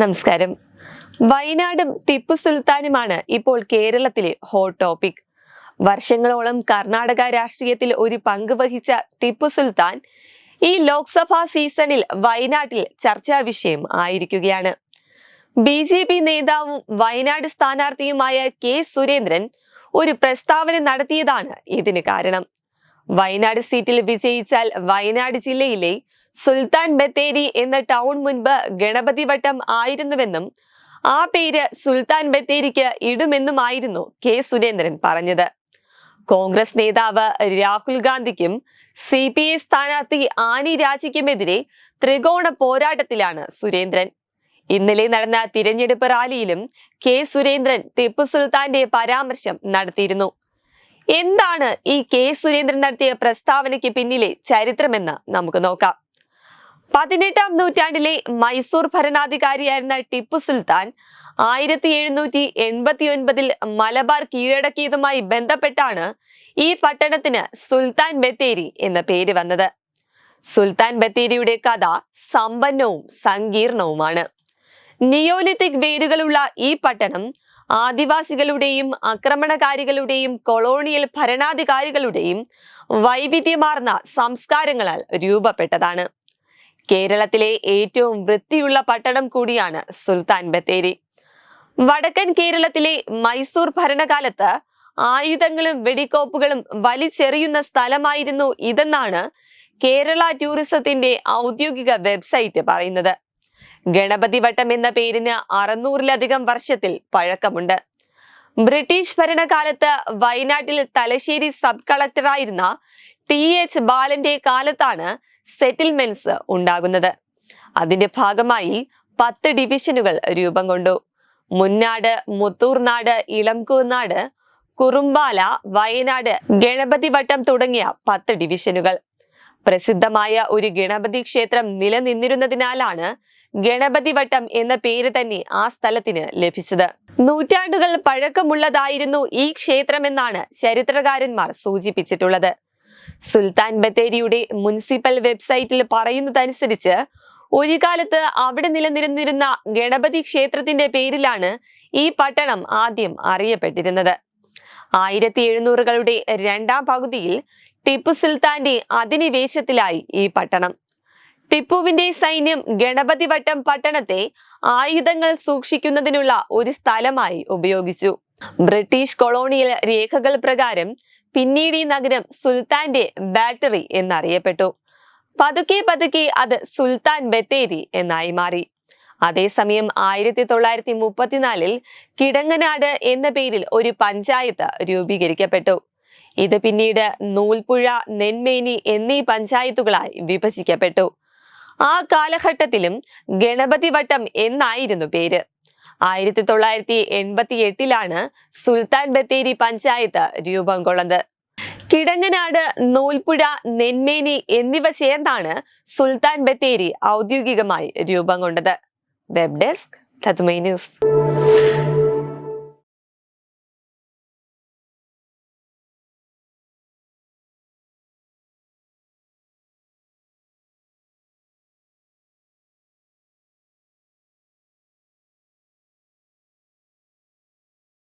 നമസ്കാരം. വയനാടും ടിപ്പു സുൽത്താനുമാണ് ഇപ്പോൾ കേരളത്തിലെ ഹോട്ട് ടോപ്പിക് വർഷങ്ങളോളം കർണാടക രാഷ്ട്രീയത്തിൽ ഒരു പങ്ക് വഹിച്ച ടിപ്പു സുൽത്താൻ ഈ ലോക്സഭാ സീസണിൽ വയനാട്ടിൽ ചർച്ചാ വിഷയം ആയിരിക്കുകയാണ്. ബി ജെ പി നേതാവും വയനാട് സ്ഥാനാർത്ഥിയുമായ കെ സുരേന്ദ്രൻ ഒരു പ്രസ്താവന നടത്തിയതാണ് ഇതിന് കാരണം. വയനാട് സീറ്റിൽ വിജയിച്ചാൽ വയനാട് ജില്ലയിലെ സുൽത്താൻ ബത്തേരി എന്ന ടൗൺ മുൻപ് ഗണപതി വട്ടം ആയിരുന്നുവെന്നും ആ പേര് സുൽത്താൻ ബത്തേരിക്ക് ഇടുമെന്നുമായിരുന്നു കെ സുരേന്ദ്രൻ പറഞ്ഞത്. കോൺഗ്രസ് നേതാവ് രാഹുൽ ഗാന്ധിക്കും സി പി ഐ സ്ഥാനാർത്ഥി ആനി രാജിക്കുമെതിരെ ത്രികോണ പോരാട്ടത്തിലാണ് സുരേന്ദ്രൻ. ഇന്നലെ നടന്ന തിരഞ്ഞെടുപ്പ് റാലിയിലും കെ സുരേന്ദ്രൻ ടിപ്പു സുൽത്താന്റെ പരാമർശം നടത്തിയിരുന്നു. എന്താണ് ഈ കെ സുരേന്ദ്രൻ നടത്തിയ പ്രസ്താവനയ്ക്ക് പിന്നിലെ ചരിത്രമെന്ന് നമുക്ക് നോക്കാം. പതിനെട്ടാം നൂറ്റാണ്ടിലെ മൈസൂർ ഭരണാധികാരിയായിരുന്ന ടിപ്പു സുൽത്താൻ ആയിരത്തി എഴുന്നൂറ്റി എൺപത്തി ഒൻപതിൽ മലബാർ കീഴടക്കിയതുമായി ബന്ധപ്പെട്ടാണ് ഈ പട്ടണത്തിന് സുൽത്താൻ ബത്തേരി എന്ന പേര് വന്നത്. സുൽത്താൻ ബത്തേരിയുടെ കഥ സമ്പന്നവും സങ്കീർണവുമാണ്. നിയോലിത്തിക് വേരുകളുള്ള ഈ പട്ടണം ആദിവാസികളുടെയും ആക്രമണകാരികളുടെയും കൊളോണിയൽ ഭരണാധികാരികളുടെയും വൈവിധ്യമാർന്ന സംസ്കാരങ്ങളാൽ രൂപപ്പെട്ടതാണ്. കേരളത്തിലെ ഏറ്റവും വൃത്തിയുള്ള പട്ടണം കൂടിയാണ് സുൽത്താൻ ബത്തേരി. വടക്കൻ കേരളത്തിലെ മൈസൂർ ഭരണകാലത്ത് ആയുധങ്ങളും വെടിക്കോപ്പുകളും വലിച്ചെറിയുന്ന സ്ഥലമായിരുന്നു ഇതെന്നാണ് കേരള ടൂറിസത്തിന്റെ ഔദ്യോഗിക വെബ്സൈറ്റ് പറയുന്നത്. ഗണപതി വട്ടം എന്ന പേരിന് അറുന്നൂറിലധികം വർഷത്തിൽ പഴക്കമുണ്ട്. ബ്രിട്ടീഷ് ഭരണകാലത്ത് വയനാട്ടിൽ തലശ്ശേരി സബ് കളക്ടറായിരുന്ന ടി എച്ച് ബാലന്റെ കാലത്താണ് സെറ്റിൽമെന്റ്സ് ഉണ്ടാകുന്നത്. അതിന്റെ ഭാഗമായി പത്ത് ഡിവിഷനുകൾ രൂപം കൊണ്ടു. മുന്നാട് മുത്തൂർനാട് ഇളംകൂർനാട് കുറുമ്പാല വയനാട് ഗണപതി വട്ടം തുടങ്ങിയ പത്ത് ഡിവിഷനുകൾ പ്രസിദ്ധമായ ഒരു ഗണപതി ക്ഷേത്രം നിലനിന്നിരുന്നതിനാലാണ് ഗണപതി വട്ടം എന്ന പേര് തന്നെ ആ സ്ഥലത്തിന് ലഭിച്ചത്. നൂറ്റാണ്ടുകൾ പഴക്കമുള്ളതായിരുന്നു ഈ ക്ഷേത്രമെന്നാണ് ചരിത്രകാരന്മാർ സൂചിപ്പിച്ചിട്ടുള്ളത്. സുൽത്താൻ ബത്തേരിയുടെ മുനിസിപ്പൽ വെബ്സൈറ്റിൽ പറയുന്നതനുസരിച്ച് ഒരു കാലത്ത് അവിടെ നിലനിരുന്നിരുന്ന ഗണപതി ക്ഷേത്രത്തിന്റെ പേരിലാണ് ഈ പട്ടണം ആദ്യം അറിയപ്പെട്ടിരുന്നത്. ആയിരത്തി എഴുന്നൂറുകളുടെ രണ്ടാം പകുതിയിൽ ടിപ്പു സുൽത്താന്റെ അധിനിവേശത്തിലായി ഈ പട്ടണം. ടിപ്പുവിന്റെ സൈന്യം ഗണപതി വട്ടം പട്ടണത്തെ ആയുധങ്ങൾ സൂക്ഷിക്കുന്നതിനുള്ള ഒരു സ്ഥലമായി ഉപയോഗിച്ചു. ബ്രിട്ടീഷ് കൊളോണിയൽ രേഖകൾ പ്രകാരം പിന്നീട് ഈ നഗരം സുൽത്താന്റെ ബാറ്ററി എന്നറിയപ്പെട്ടു. പതുക്കെ പതുക്കെ അത് സുൽത്താൻ ബത്തേരി എന്നായി മാറി. അതേസമയം ആയിരത്തി തൊള്ളായിരത്തി മുപ്പത്തിനാലിൽ കിടങ്ങനാട് എന്ന പേരിൽ ഒരു പഞ്ചായത്ത് രൂപീകരിക്കപ്പെട്ടു. ഇത് പിന്നീട് നൂൽപ്പുഴ നെന്മേനി എന്നീ പഞ്ചായത്തുകളായി വിഭജിക്കപ്പെട്ടു. ആ കാലഘട്ടത്തിലും ഗണപതി വട്ടം എന്നായിരുന്നു പേര്. ആയിരത്തി തൊള്ളായിരത്തി എൺപത്തി എട്ടിലാണ് സുൽത്താൻ ബത്തേരി പഞ്ചായത്ത് രൂപം കൊള്ളുന്നത്. കിടങ്ങനാട് നൂൽപ്പുഴ നെന്മേനി എന്നിവ ചേർന്നാണ് സുൽത്താൻ ബത്തേരി ഔദ്യോഗികമായി രൂപം കൊണ്ടത്. വെബ് ഡെസ്ക് തത്മൈ ന്യൂസ്.